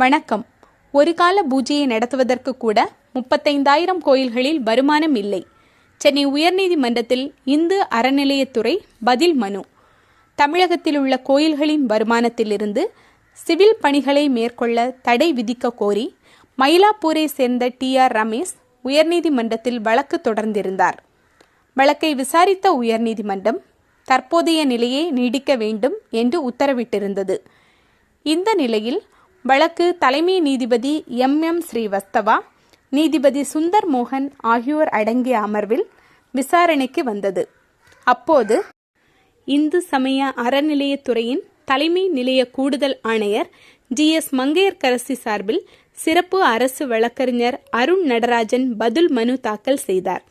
வணக்கம். ஒரு கால பூஜையை நடத்துவதற்கு கூட முப்பத்தைந்தாயிரம் கோயில்களில் வருமானம் இல்லை. சென்னை உயர்நீதிமன்றத்தில் இந்து அறநிலையத்துறை பதில் மனு. தமிழகத்தில் உள்ள கோயில்களின் வருமானத்திலிருந்து சிவில் பணிகளை மேற்கொள்ள தடை விதிக்க கோரி மயிலாப்பூரை சேர்ந்த டி ஆர் ரமேஷ் உயர்நீதிமன்றத்தில் வழக்கு தொடர்ந்திருந்தார். வழக்கை விசாரித்த உயர்நீதிமன்றம் தற்போதைய நிலையை நீடிக்க வேண்டும் என்று உத்தரவிட்டிருந்தது. இந்த நிலையில் வழக்கு தலைமை நீதிபதி எம் எம் ஸ்ரீவஸ்தவா நீதிபதி சுந்தர் மோகன் ஆகியோர் அடங்கிய அமர்வில் விசாரணைக்கு வந்தது. அப்போது இந்து சமய அறநிலையத்துறையின் தலைமை நிலைய கூடுதல் ஆணையர் ஜி எஸ் மங்கையர்கரசி சார்பில் சிறப்பு அரசு வழக்கறிஞர் அருண் நடராஜன் பதில் மனு தாக்கல் செய்தார்.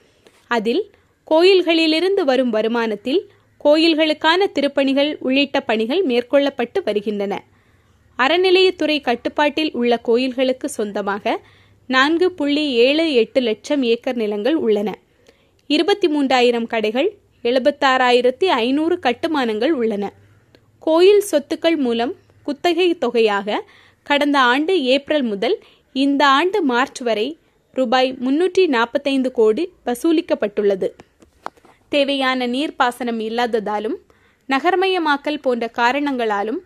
அதில் கோயில்களிலிருந்து வரும் வருமானத்தில் கோயில்களுக்கான திருப்பணிகள் உள்ளிட்ட பணிகள் மேற்கொள்ளப்பட்டு வருகின்றன. அறநிலையத்துறை கட்டுப்பாட்டில் உள்ள கோயில்களுக்கு சொந்தமாக நான்கு புள்ளி ஏழு எட்டு லட்சம் ஏக்கர் நிலங்கள் உள்ளன. இருபத்தி மூன்றாயிரம் கடைகள் எழுபத்தாறாயிரத்தி ஐநூறு கட்டுமானங்கள் உள்ளன. கோயில் சொத்துக்கள் மூலம் குத்தகை தொகையாக கடந்த ஆண்டு ஏப்ரல் முதல் இந்த ஆண்டு மார்ச் வரை ரூபாய் முன்னூற்றி நாற்பத்தைந்து கோடி வசூலிக்கப்பட்டுள்ளது. தேவையான நீர்ப்பாசனம் இல்லாததாலும் நகர்மயமாக்கல் போன்ற காரணங்களாலும்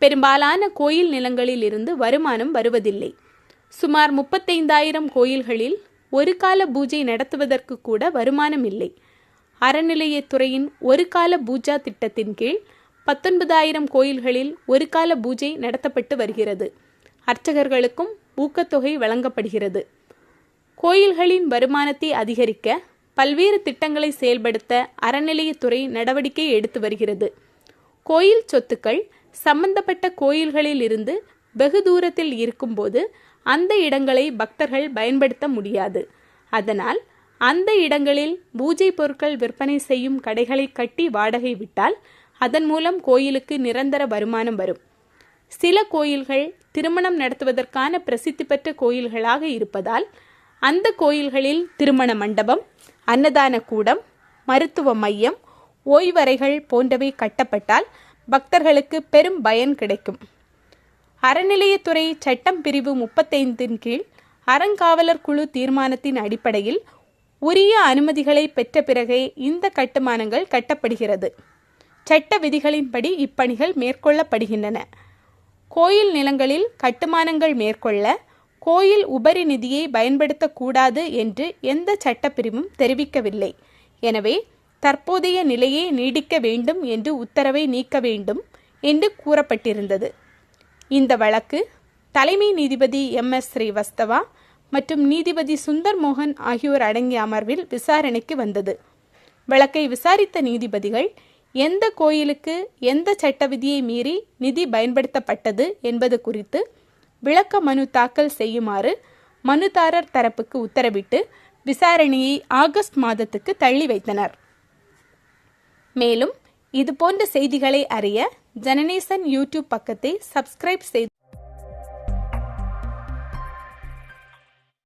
பெரும்பாலான கோயில் நிலங்களில் இருந்து வருமானம் வருவதில்லை. சுமார் முப்பத்தைந்தாயிரம் கோயில்களில் ஒரு கால பூஜை நடத்துவதற்கு கூட வருமானம் இல்லை. அறநிலையத்துறையின் ஒரு கால பூஜா திட்டத்தின் கீழ் பத்தொன்பதாயிரம் கோயில்களில் ஒரு கால பூஜை நடத்தப்பட்டு வருகிறது. அர்ச்சகர்களுக்கும் ஊக்கத்தொகை வழங்கப்படுகிறது. கோயில்களின் வருமானத்தை அதிகரிக்க பல்வேறு திட்டங்களை செயல்படுத்த அறநிலையத்துறை நடவடிக்கை எடுத்து வருகிறது. கோயில் சொத்துக்கள் சம்பந்தப்பட்ட கோயில்களில் இருந்து வெகு தூரத்தில் இருக்கும்போது அந்த இடங்களை பக்தர்கள் பயன்படுத்த முடியாது. அதனால் அந்த இடங்களில் பூஜை பொருட்கள் விற்பனை செய்யும் கடைகளை கட்டி வாடகை விட்டால் அதன் மூலம் கோயிலுக்கு நிரந்தர வருமானம் வரும். சில கோயில்கள் திருமணம் நடத்துவதற்கான பிரசித்தி பெற்ற கோயில்களாக இருப்பதால் அந்த கோயில்களில் திருமண மண்டபம் அன்னதான கூடம் மருத்துவ மையம் ஓய்வறைகள் போன்றவை கட்டப்பட்டால் பக்தர்களுக்கு பெரும் பயன் கிடைக்கும். அறநிலையத்துறை சட்டம் பிரிவு முப்பத்தைந்தின் கீழ் அறங்காவலர் குழு தீர்மானத்தின் அடிப்படையில் உரிய அனுமதிகளை பெற்ற பிறகே இந்த கட்டுமானங்கள் கட்டப்படுகிறது. சட்ட விதிகளின்படி இப்பணிகள் மேற்கொள்ளப்படுகின்றன. கோயில் நிலங்களில் கட்டுமானங்கள் மேற்கொள்ள கோயில் உபரி நிதியை பயன்படுத்தக்கூடாது என்று எந்த சட்டப்பிரிவும் தெரிவிக்கவில்லை. எனவே தற்போதைய நிலையை நீடிக்க வேண்டும் என்று உத்தரவை நீக்க வேண்டும் என்று கூறப்பட்டிருந்தது. இந்த வழக்கு தலைமை நீதிபதி எம். எஸ். ஸ்ரீவஸ்தவா மற்றும் நீதிபதி சுந்தர் மோகன் ஆகியோர் அடங்கிய அமர்வில் விசாரணைக்கு வந்தது. வழக்கை விசாரித்த நீதிபதிகள் எந்த கோயிலுக்கு எந்த சட்ட விதியை மீறி நிதி பயன்படுத்தப்பட்டது என்பது குறித்து விளக்க மனு தாக்கல் செய்யுமாறு மனுதாரர் தரப்புக்கு உத்தரவிட்டு விசாரணையை ஆகஸ்ட் மாதத்துக்கு தள்ளி வைத்தனர். மேலும் இதுபோன்ற செய்திகளை அறிய ஜனநேசன் யூடியூப் பக்கத்தை சப்ஸ்கிரைப் செய்து